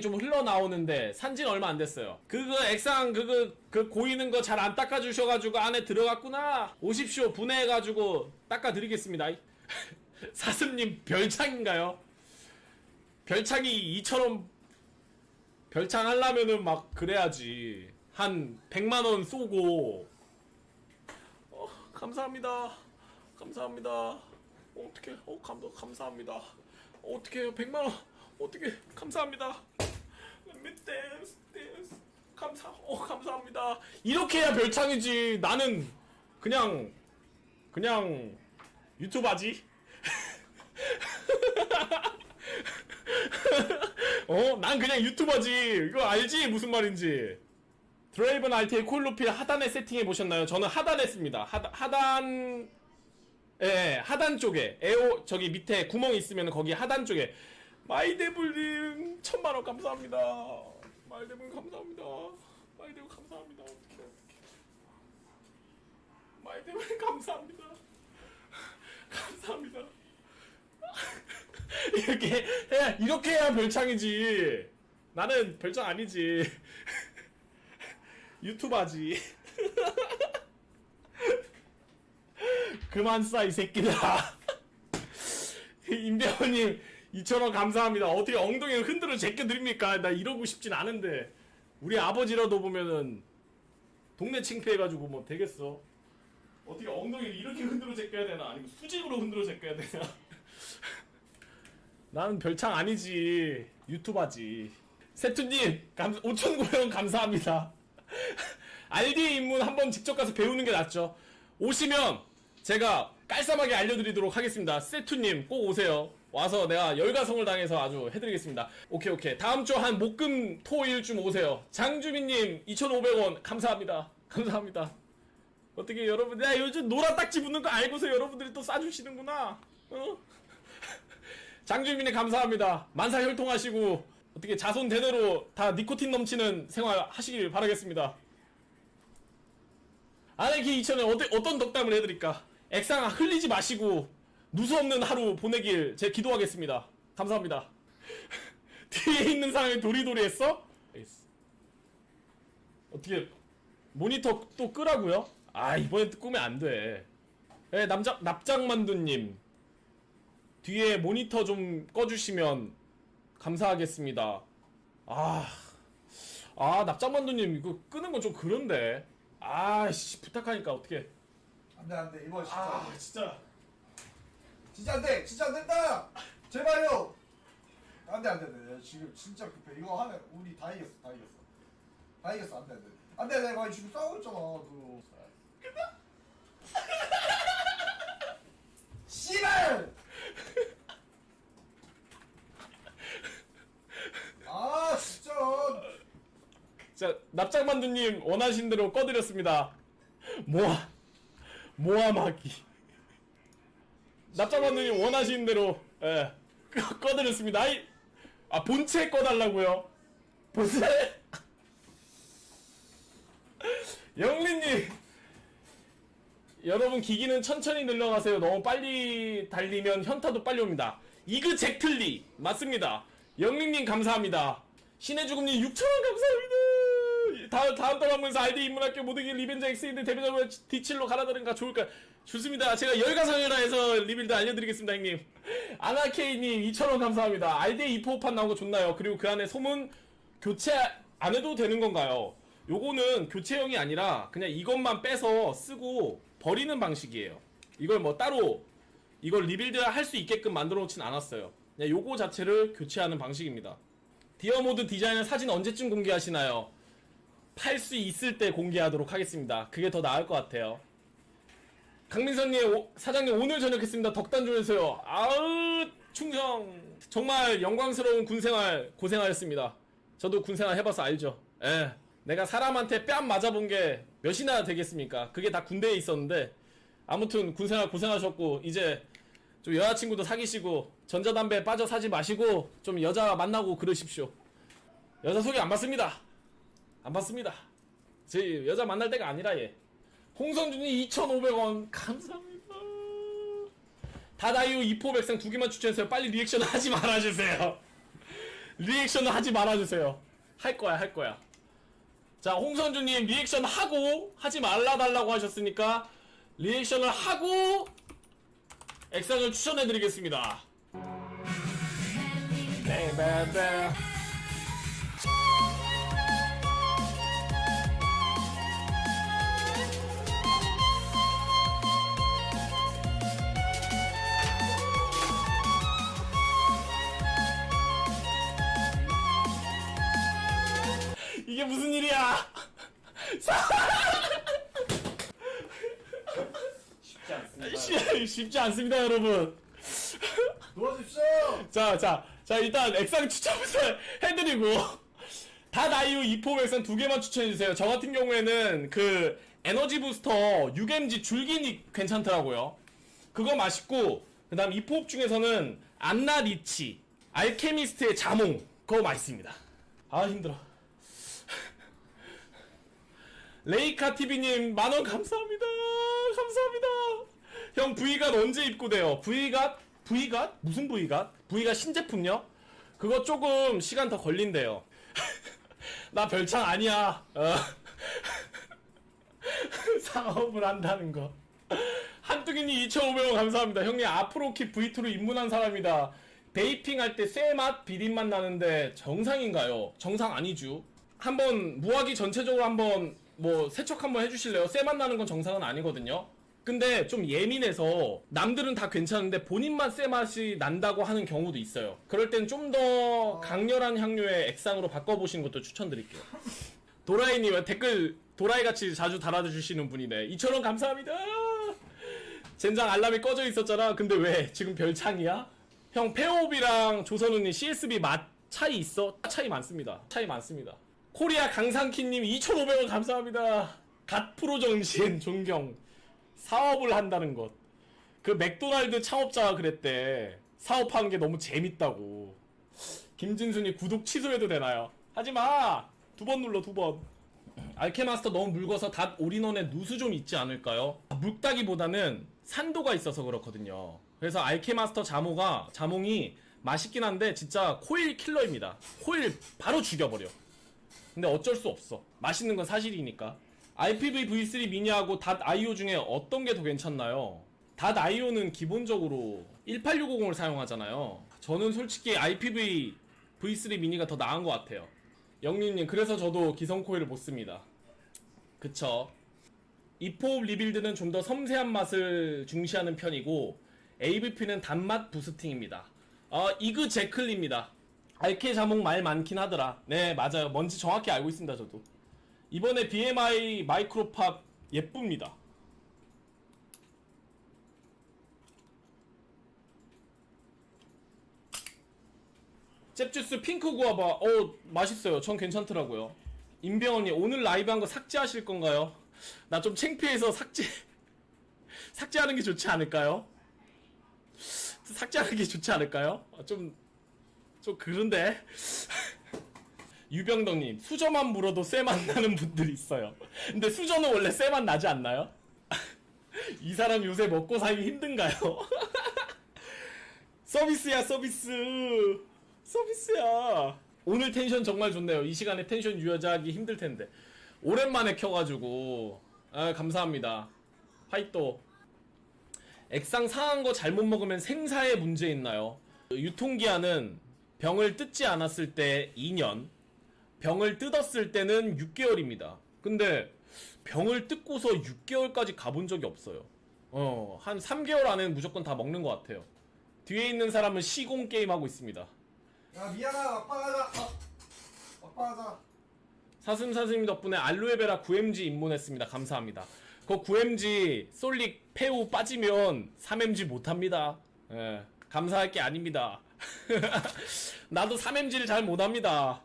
좀 흘러나오는데 산지는 얼마 안 됐어요. 그거 액상 그거 그 고이는 거 잘 안 닦아주셔가지고 안에 들어갔구나. 오십시오 분해해가지고 닦아드리겠습니다. 사슴님 별창인가요? 별창이 이처럼 별창 하려면은 막 그래야지 한 100만 원 쏘고 어, 감사합니다. 감사합니다. 어, 어떻게? 어, 감 감사합니다. 어, 어떻게 100만 원? 어떻게? 감사합니다. 댄스 댄스 감사 어 감사합니다. 이렇게 해야 별창이지. 나는 그냥 그냥 유튜버지. 어, 난 그냥 유튜버지. 이거 알지? 무슨 말인지. 드레이븐 RT의 콜로피 하단에 세팅해 보셨나요? 저는 하단에 씁니다. 하단, 하단, 예, 하단 쪽에. 에어, 저기 밑에 구멍 있으면 거기 하단 쪽에. 마이데블님, 천만 원 감사합니다. 마이데블 감사합니다. 마이데블 감사합니다. 어떡해, 어떡해. 마이데블 감사합니다. 감사합니다. 이렇게 해야, 이렇게 해야 별창이지. 나는 별창 아니지. 유튜버지. 그만 싸, 이 새끼들아. 임배원님, 2,000원 감사합니다. 어떻게 엉덩이를 흔들어 제껴드립니까? 나 이러고 싶진 않은데. 우리 아버지라도 보면은, 동네 창피해가지고 뭐 되겠어. 어떻게 엉덩이를 이렇게 흔들어 제껴야 되나? 아니면 수직으로 흔들어 제껴야 되나? 나는 별창 아니지. 유튜버지. 세투님, 감, 5,900원 감사합니다. RD 입문 한번 직접 가서 배우는 게 낫죠. 오시면 제가 깔쌈하게 알려드리도록 하겠습니다. 세투님 꼭 오세요. 와서 내가 열가성을 당해서 아주 해드리겠습니다. 오케이 오케이. 다음 주 한 목금 토일쯤 오세요. 장주민님 2,500원 감사합니다. 감사합니다. 어떻게 여러분, 야 요즘 노라 딱지 붙는 거 알고서 여러분들이 또 싸주시는구나. 어? 장주민님 감사합니다. 만사 혈통하시고 어떻게 자손 대대로 다 니코틴 넘치는 생활 하시길 바라겠습니다. 2천에 어떤, 어떤 덕담을 해드릴까? 액상 흘리지 마시고 누수 없는 하루 보내길 제 기도하겠습니다. 감사합니다. 뒤에 있는 사람이 도리도리 했어? 알겠어. 어떻게 모니터 또 끄라고요? 아 이번엔 또 끄면 안 돼. 예, 남자 납작만두님 뒤에 모니터 좀 꺼주시면 감사하겠습니다. 아, 아 납작만두님 이거 끄는 건 좀 그런데. 아씨 부탁하니까 어떻게? 안돼 안돼 이번 진짜 아 진짜. 진짜 안 돼! 진짜 안 된다! 제발요! 안 돼 안 돼 안 돼. 지금 진짜 급해. 이거 하면 우리 다 이겼어 다 이겼어. 다 이겼어 안 돼 안 돼. 안 돼 내가 지금 싸우고 있잖아 그. 씨발! 아 진짜. 자 납작만두님 원하신 대로 꺼드렸습니다. 모아 모아마기. 납작만두님 원하신 대로 예 꺼- 꺼드렸습니다. 아이 아 본체 꺼달라고요. 본체. 영민님 여러분 기기는 천천히 늘려가세요. 너무 빨리 달리면 현타도 빨리 옵니다. 이그 잭틀리 맞습니다. 영민님 감사합니다. 신의 죽음님 6천원 감사합니다. 다음 다음 달 하면서 RD 입문학교 모든 길 리벤저 엑스인데 대변적으로 D7로 갈아들은가 좋을까? 좋습니다. 제가 열가성이라 해서 리빌드 알려드리겠습니다, 형님. 아나케이님 2천원 감사합니다. RD 2포판 나온 거 좋나요? 그리고 그 안에 소문 교체 안 해도 되는 건가요? 요거는 교체형이 아니라 그냥 이것만 빼서 쓰고 버리는 방식이에요. 이걸 뭐 따로 이걸 리빌드 할 수 있게끔 만들어 놓진 않았어요. 그냥 요거 자체를 교체하는 방식입니다. 디어 모드 디자인은 사진 언제쯤 공개하시나요? 팔 수 있을 때 공개하도록 하겠습니다. 그게 더 나을 것 같아요. 강민선님, 오- 사장님 오늘 저녁 했습니다. 덕단 좀 해주세요. 아으, 충성. 정말 영광스러운 군생활 고생하셨습니다. 저도 군생활 해봐서 알죠. 예. 내가 사람한테 뺨 맞아본 게 몇이나 되겠습니까? 그게 다 군대에 있었는데, 아무튼 군생활 고생하셨고, 이제 좀 여자친구도 사귀시고, 전자담배 빠져 사지 마시고, 좀 여자 만나고 그러십시오. 여자 소개 안 받습니다. 안 받습니다. 제 여자 만날 때가 아니라 얘. 홍성준이 2,500원 감사합니다. 다다이오 2포 백상 두 개만 추천해서요. 빨리 리액션 하지 말아주세요. 리액션은 하지 말아주세요. 할 거야, 할 거야. 자, 홍선주님 리액션 하고 하지 말라 달라고 하셨으니까 리액션을 하고 액상을 추천해드리겠습니다. 쉽- 쉽지 않습니다, 여러분. 도와주십시오. 자, 자, 자, 일단 액상 추천부터 해드리고 다나이유 2포 액상 두 개만 추천해주세요. 저 같은 경우에는 그 에너지 부스터 6MG 줄기니 괜찮더라고요. 그거 맛있고 그 다음 2포 중에서는 안나 리치 알케미스트의 자몽 그거 맛있습니다. 아 힘들어. 레이카 TV님 만원 감사합니다. 감사합니다. 형 V갓 언제 입고돼요? V갓? V갓? 무슨 V갓? V갓 신제품요? 그거 조금 시간 더 걸린대요. 나 별창 아니야. 어. 사업을 한다는 거. 한뚜기님 2,500원 감사합니다. 형님 앞으로키 V2로 입문한 사람이다. 베이핑 할 때 쇠맛, 비린맛 나는데 정상인가요? 정상 아니죠. 한번 무화기 전체적으로 한번 뭐 세척 한번 해주실래요? 쇠맛 나는 건 정상은 아니거든요. 근데 좀 예민해서 남들은 다 괜찮은데 본인만 쇠맛이 난다고 하는 경우도 있어요. 그럴 땐 좀 더 강렬한 향료의 액상으로 바꿔보시는 것도 추천드릴게요. 도라이님 댓글 도라이 같이 자주 달아주시는 분이네. 2,000원 감사합니다. 젠장 알람이 꺼져 있었잖아. 근데 왜 지금 별창이야? 형 페오비랑 조선우님 CSB 맛 차이 있어? 차이 많습니다. 차이 많습니다. 코리아 강상키님 2,500원 감사합니다. 갓 프로 정신 존경. 사업을 한다는 것. 그 맥도날드 창업자가 그랬대. 사업하는 게 너무 재밌다고. 김진순이 구독 취소해도 되나요? 하지 마. 두 번 눌러 두 번. 알케마스터 너무 묽어서 닷 올인원에 누수 좀 있지 않을까요? 묽다기보다는 산도가 있어서 그렇거든요. 그래서 알케마스터 자모가 자몽이 맛있긴 한데 진짜 코일 킬러입니다. 코일 바로 죽여버려. 근데 어쩔 수 없어. 맛있는 건 사실이니까. IPV V3 미니하고 닷 IO 중에 어떤 게 더 괜찮나요? 닷 IO는 기본적으로 18650을 사용하잖아요. 저는 솔직히 IPV V3 미니가 더 나은 것 같아요. 영림님, 그래서 저도 기성 코일을 못 씁니다. 그쵸. 이포 리빌드는 좀 더 섬세한 맛을 중시하는 편이고, AVP는 단맛 부스팅입니다. 어, 이그 제클입니다. 알케 자몽 말 많긴 하더라. 네, 맞아요. 뭔지 정확히 알고 있습니다, 저도. 이번에 BMI 마이크로팝 예쁩니다. cep주스 핑크 구아바 어 맛있어요 전 괜찮더라고요 임병원이 오늘 라이브 한 거 삭제하실 건가요? 나 좀 창피해서 삭제 삭제하는 게 좋지 않을까요? 삭제하는 게 좋지 않을까요? 어, 좀, 좀 그런데 유병덕님 수저만 물어도 쇠맛 나는 분들이 있어요. 근데 수저는 원래 쇠맛 나지 않나요? 이 사람 요새 먹고 살기 힘든가요? 서비스야 서비스. 서비스야. 오늘 텐션 정말 좋네요. 이 시간에 텐션 유지하기 힘들 텐데. 오랜만에 켜가지고. 아 감사합니다. 화이또. 액상 상한 거 잘못 먹으면 생사에 문제 있나요? 유통기한은 병을 뜯지 않았을 때 2년 병을 뜯었을 때는 6개월입니다 근데 병을 뜯고서 6개월까지 가본 적이 없어요 어, 한 3개월 안에는 무조건 다 먹는 것 같아요 뒤에 있는 사람은 시공 게임 하고 있습니다. 야 미안하 막방하자. 어. 막방하자. 사슴사슴님 덕분에 알로에베라 9MG 입문했습니다. 감사합니다. 그 9MG 솔릭 폐우 빠지면 3MG 못합니다. 예, 감사할 게 아닙니다. 나도 3MG를 잘 못합니다.